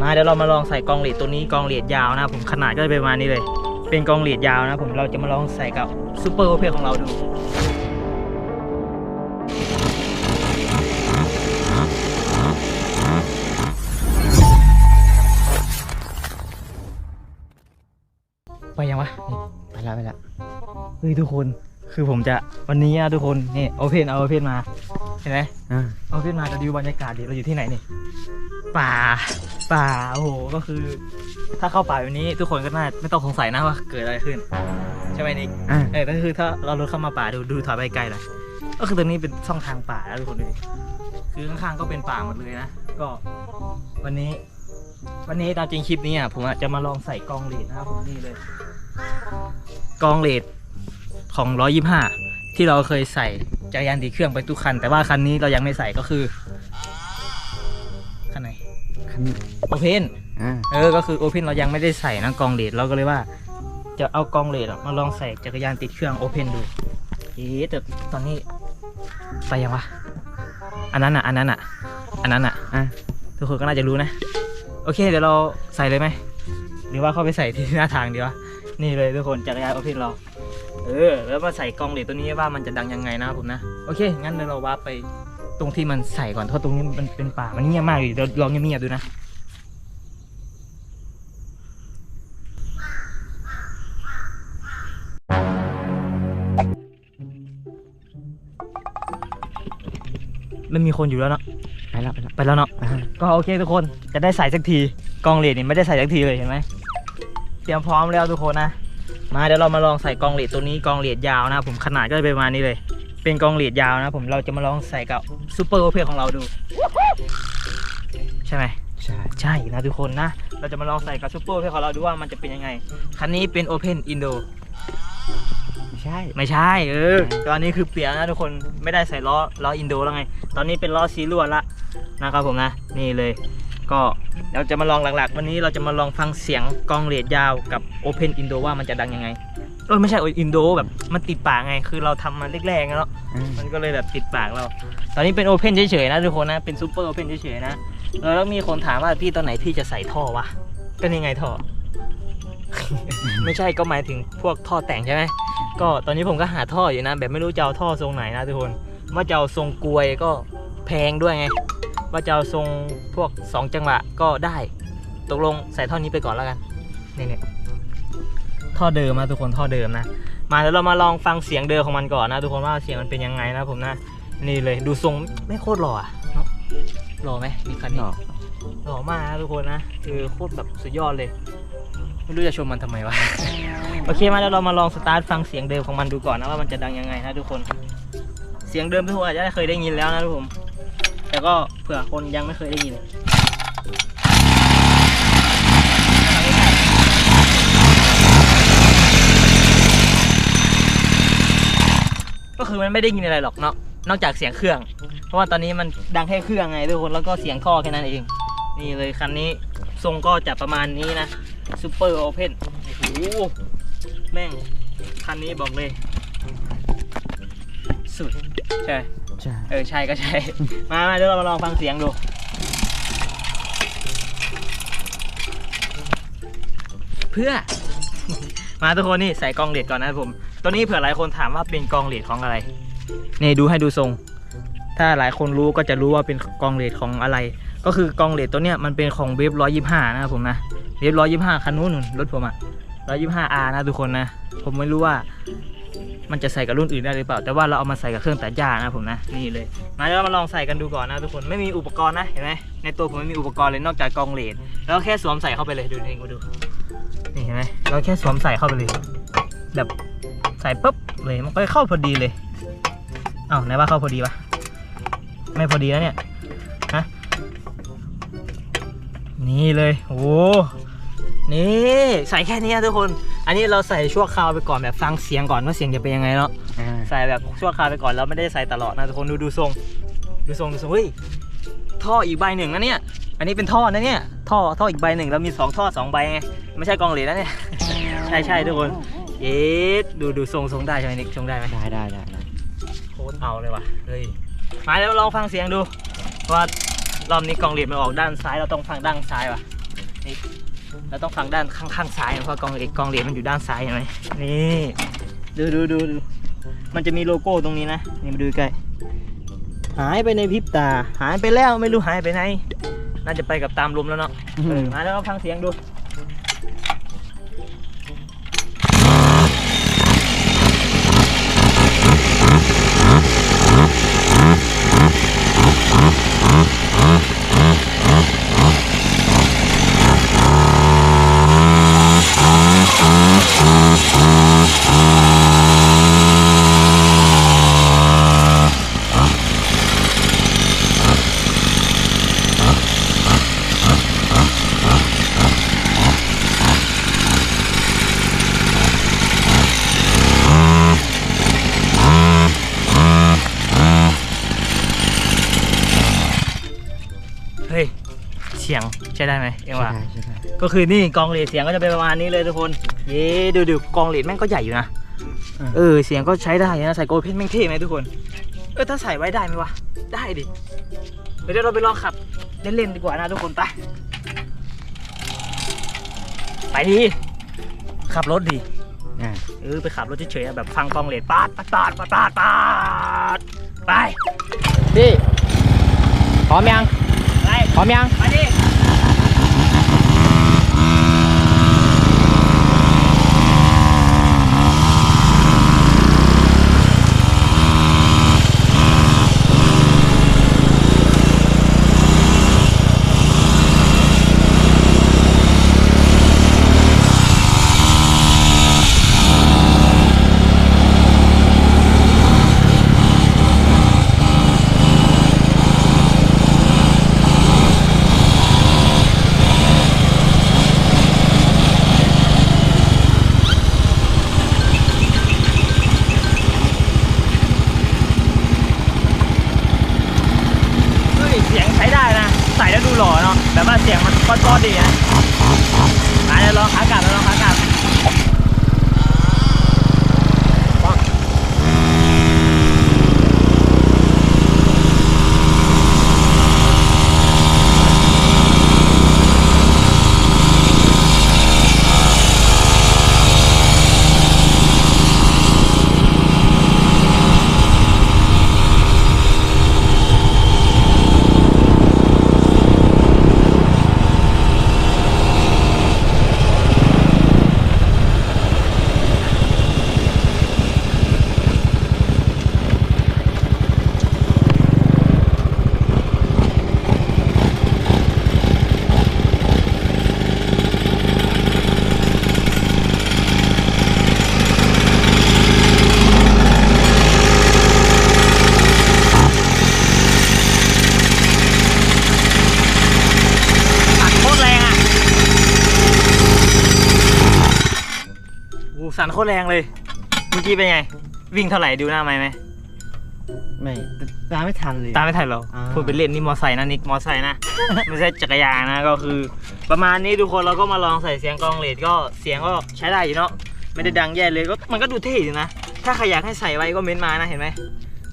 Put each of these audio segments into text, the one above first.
มาเดี๋ยวเรามาลองใส่กองเหล็กตัวนี้กองเหล็กยาวนะผมขนาดก็จะเป็นประมาณนี้เลย เป็นกองเหล็กยาวนะผมเราจะมาลองใส่กับซูเปอร์โอเพนของเราดูไปยังวะนี่ไปแล้วไปแล้วเฮ้ยทุกคนคือผมจะวันนี้นะทุกคนนี่โอเพนเอาโอเพนมาเห็นไหมอ่าเอาขึ้นมาจะดูบรรยากาศดิเราอยู่ที่ไหนนี่ ป่า ป่า โอ้โห ก็คือ ถ้าเข้าป่าแบบนี้ทุกคนก็น่าไม่ต้องสงสัยนะว่าเกิดอะไรขึ้น ใช่ไหมนิกอ่าเออก็คือถ้าเรารถเข้ามาป่าดูดูถอยไปไกลเลยก็คือตรงนี้เป็นช่องทางป่าแล้วทุกคนดูดิคือข้างๆก็เป็นป่าหมดเลยนะ ก็ วันนี้ วันนี้ตามจริงคลิปนี้อะผมอะจะมาลองใส่กองเลดนะครับผมนี่เลยกองเลดของ 125 ที่เราเคยใส่จักรยานดีเครื่องไปทุกคัน แต่ว่าคันนี้เรายังไม่ใส่ก็คือคันไหนคันนี้ โอเพนอ่าเออ ก็คือโอเพนเรายังไม่ได้ใส่นะกองเลดเราก็เลยว่า จะเอากองเลดอะมาลองใส่จักรยานติดเครื่องโอเพนดูเอ๊ะแต่ตอนนี้ไปยังวะอันนั้นอะ อันนั้นอะ อันนั้นอะอ่าทุกคนก็น่าจะรู้นะ โอเค เดี๋ยวเราใส่เลยไหมหรือว่าเข้าไปใส่ที่หน้าทางดีวะนี่เลยทุกคนจักรยานโอเพนเราเออ แล้วมาใส่กองเหล็กตัวนี้ว่ามันจะดังยังไงนะครับผมนะ โอเค งั้นเดี๋ยวเราว่าไป ตรงที่มันใส่ก่อนเพราะตรงนี้มันเป็นป่ามันเงียบมากเลยเดี๋ยวลองเงียบๆดูนะไม่มีคนอยู่แล้วเนาะไปแล้วไปแล้วไปแล้วเนาะอ่าก็โอเคทุกคนจะได้ใส่สักทีกองเลดนี่ไม่ได้ใส่สักทีเลยเห็นไหมเตรียมพร้อมแล้วทุกคนนะมาเดี๋ยวเรามาลองใส่กองเลดตัวนี้กองเลดยาวนะผมขนาดก็จะเป็นประมาณนี้เลย เป็นกองเลดยาวนะผมเราจะมาลองใส่กับซูเปอร์โอเพนของเราดู ใช่ไหมใช่ใช่นะทุกคนนะ เราจะมาลองใส่กับซูเปอร์โอเพนของเราดูว่ามันจะเป็นยังไง คันนี้เป็นโอเพนอินโดไม่ใช่ไม่ใช่เออตอนนี้คือเปลี่ยนนะทุกคนไม่ได้ใส่ล้อล้ออินโดแล้วไง ตอนนี้เป็นล้อซีล้วนละนะครับผมนะนี่เลย ก็เราจะมาลองหลักๆ วันนี้เราจะมาลองฟังเสียงกองเลดยาวกับ Open Indo ว่ามันจะดังยังไง เออไม่ใช่อินโดแบบมันติดปากไง คือเราทำมาแรกๆแล้วอ่ามันก็เลยแบบติดปากเรา ตอนนี้เป็น Open เฉยๆนะทุกคนนะ เป็นซูเปอร์ Open เฉยๆนะเออแล้วมีคนถามว่าพี่ตอนไหนพี่จะใส่ท่อวะก็นี่ไงท่อ ไม่ใช่ก็หมายถึงพวกท่อแต่งใช่ไหมก็ตอนนี้ผมก็หาท่ออยู่นะ แบบไม่รู้จะเอาท่อทรงไหนนะทุกคนว่าจะเอาทรงกลวยก็แพงด้วยไง ว่าจะเอาทรงพวก 2 จังหวะก็ได้ ตกลงใส่ท่อนี้ไปก่อนแล้วกันนี่เนี่ย ท่อเดิมนะทุกคนท่อเดิมนะ มาแล้วเรามาลองฟังเสียงเดิมของมันก่อนนะทุกคนว่าเสียงมันเป็นยังไงนะผมนะ นี่เลยดูทรงไม่โคตรหล่ออะเนาะหล่อไหมมีคันหนี้นอกหล่อมากนะทุกคนนะคือโคตรแบบสุดยอดเลยไม่รู้จะชมมันทำไมวะโอเคมาแล้วเรามาลองสตาร์ทฟังเสียงเดิมของมันดูก่อนนะว่ามันจะดังยังไงนะทุกคน เสียงเดิมทุกคนอาจจะได้เคยได้ยินแล้วนะทุกคนแต่ก็เผื่อคนยังไม่เคยได้ยิน ก็คือมันไม่ได้ยินอะไรหรอกเนาะนอกจากเสียงเครื่อง เพราะว่าตอนนี้มันดังแค่เครื่องไงทุกคนแล้วก็เสียงท่อแค่นั้นเอง นี่เลยคันนี้ทรงก็จะประมาณนี้นะซูเปอร์โอเพนโอ้โหแม่งคันนี้บอกเลย สุดใช่ใช่เออใช่ก็ใช่ มามาเดี๋ยวเรามาลองฟังเสียงดูเพื่อ มาทุกคนนี่ใส่กองเลดก่อนนะครับผม ตัวนี้เผื่อหลายคนถามว่าเป็นกองเลดของอะไรนี่ดูให้ดูทรง ถ้าหลายคนรู้ก็จะรู้ว่าเป็นกองเลดของอะไร ก็คือกองเลดตัวเนี้ยมันเป็นของเวฟร้อยยี่ห้านะครับผมนะเวฟร้อยยี่ห้าคันนู้นรถผมอะร้อยยี่ห้าอานะทุกคนนะ ผมไม่รู้ว่ามันจะใส่กับรุ่นอื่นได้หรือเปล่า แต่ว่าเราเอามาใส่กับเครื่องตัดหญ้านะผมนะ นี่เลยมาเดี๋ยวเรามาลองใส่กันดูก่อนนะทุกคน ไม่มีอุปกรณ์นะ เห็นไหมในตัวผมไม่มีอุปกรณ์เลยนอกจากกองเลดแล้วแค่สวมใส่เข้าไปเลย ดูนี่มาดู นี่เห็นไหมเราแค่สวมใส่เข้าไปเลย แบบ ใส่ปุ๊บเลยมันก็เข้าพอดีเลยเอ้าไหนว่าเข้าพอดีปะไม่พอดีนะเนี่ยฮะนี่เลยโอ้นี่ใส่แค่นี้นะทุกคน อันนี้เราใส่ชั่วคราวไปก่อนแบบฟังเสียงก่อนว่าเสียงจะเป็นยังไงเนาะอ่าใส่แบบชั่วคราวไปก่อนแล้วไม่ได้ใส่ตลอดนะทุกคนดูดูทรงดูทรงดูทรงเฮ้ยท่ออีกใบหนึ่งนะเนี่ย อันนี้เป็นท่อนะเนี่ย ท่อท่ออีกใบหนึ่งแล้วมีสองท่อสองใบไง ไม่ใช่กองเหรียญนะเนี่ย ใช่ใช่ทุกคน เอ๊ะดูดูทรงทรงได้ใช่ไหมนิกทรงได้ไหมได้ได้ได้ได้โคตรเอาเลยว่ะเฮ้ยมาแล้วลองฟังเสียงดู ว่ารอบนี้กองเหรียญมันออกด้านซ้ายเราต้องฟังด้านซ้ายว่ะนี่เราต้องฟังด้านข้างข้างซ้ายนะเพราะกองเหรียญกองเหรียญมันอยู่ด้านซ้ายเห็นไหมนี่ดูดูดูดูมันจะมีโลโก้ตรงนี้นะนี่มาดูใกล้หายไปในพริบตา หายไปแล้วไม่รู้หายไปไหน น่าจะไปกับตามลมแล้วเนาะเออมาแล้วก็ฟังเสียงดู สียงใช้ได้ไหมเอ็งว่า ใช่ใช่ใช่ก็คือนี่กองเหรียญเสียงก็จะเป็นประมาณนี้เลยทุกคน เย้ดูดูกองเหรียญแม่งก็ใหญ่อยู่นะ เออเสียงก็ใช้ได้นะใส่โกลเพนแม่งเท่ไหมทุกคน เออถ้าใส่ไว้ได้ไหมวะ ได้ดิ เดี๋ยวเราไปลองขับเล่นๆดีกว่านะทุกคนไป ไปดิขับรถดิอ่าเออไปขับรถเฉยๆอะแบบฟังกองเหรียญปาดปาดปาดปาดปาดปาดไปพี่พร้อมยัง ไปพร้อมยัง ไปดิ เฮ้ยเสียงใช้ได้นะ ใส่แล้วดูหล่อเนาะ แต่ว่าเสียงมันก้อนๆดีนะมาเดี๋ยวลองขากลับเดี๋ยวลองขากลับ สั่นโคตรแรงเลย เมื่อกี้เป็นไง วิ่งเท่าไหร่ดูหน้าไหมค์ไหมไม่ตามไม่ทันเลย ตามไม่ทันหรอ อ่า พูดไปเล่นนี่มอไซค์นะนิกมอไซค์นะ ไม่ใช่จักรยานนะ ก็คือ ประมาณนี้ทุกคนเราก็มาลองใส่เสียงกลองเลดก็เสียงก็ใช้ได้อยู่เนาะ ไม่ได้ดังแย่เลยก็มันก็ดูเท่อยู่นะ ถ้าใครอยากให้ใส่ไว้ก็เม้นต์มานะเห็นไหม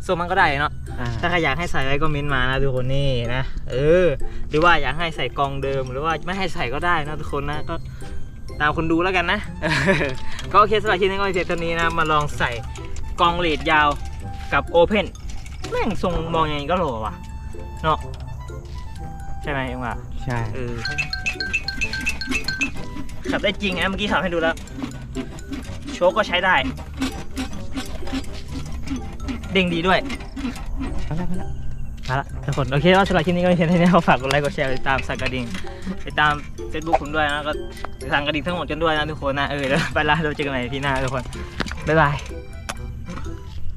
ส่วนมันก็ได้เนาะ อ่าถ้าใครอยากให้ใส่ไว้ก็เม้นต์มานะทุกคนนี่นะ เออ หรือว่าอยากให้ใส่กองเดิมหรือว่าไม่ให้ใส่ก็ได้นะทุกคนนะ ก็ ตามคนดูแล้วกันนะเออก็โอเคสำหรับคลิปนี้ก็เสร็จเท่านี้นะ มาลองใส่กองเลดยาวกับโอเพนแม่งทรงมองยังไงก็หล่อว่ะเนาะใช่ไหมเอ็งว่าใช่เออขับได้จริงนะเมื่อกี้ขับให้ดูแล้ว โชคก็ใช้ได้ เด้งดีด้วยเอาละเอาละ เอาละทุกคน โอเคว่าสำหรับคลิปนี้ก็เพียงเท่านี้ฝากกดไลค์กดแชร์ติดตามสักกระดิ่งติดตาม Facebook ผมด้วยนะก็สั่งกระดิ่งทั้งหมดกันด้วยนะทุกคนนะเออแล้วไปละเราเจอกันใหม่พี่หน้าทุกคนบ๊ายบาย